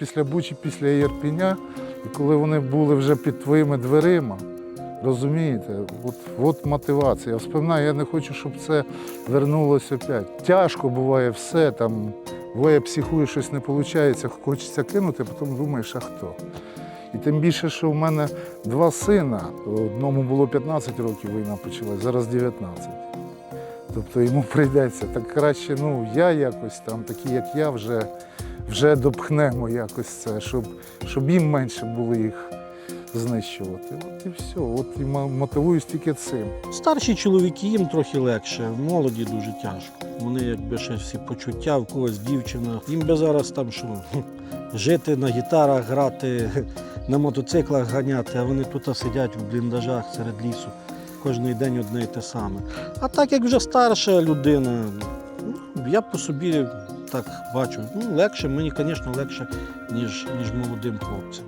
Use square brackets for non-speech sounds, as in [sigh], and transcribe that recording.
після Бучі, після Єрпіня, і коли вони були вже під твоїми дверима, розумієте, от, от мотивація. Я вспоминаю, я не хочу, щоб це вернулося опять. Тяжко буває все, там буває психує, щось не виходить, хочеться кинути, а потім думаєш, а хто? І тим більше, що в мене два сина. Одному було 15 років війна почалась, зараз 19. Тобто йому [laughs] прийдеться. Так краще, ну, я якось там, такі як я, вже, вже допхнемо якось це, щоб, щоб їм менше було їх знищувати. От і все. От і мо- мотивуюсь тільки цим. Старші чоловіки їм трохи легше, молоді дуже тяжко. Вони якби ще всі почуття, в когось дівчина. Їм би зараз там що [laughs] жити на гітарах, грати, [laughs] на мотоциклах ганяти, а вони тут сидять в бліндажах серед лісу. Кожний день одне й те саме. А так як вже старша людина, ну, я по собі так бачу, ну легше, мені, звісно, легше, ніж, ніж молодим хлопцям.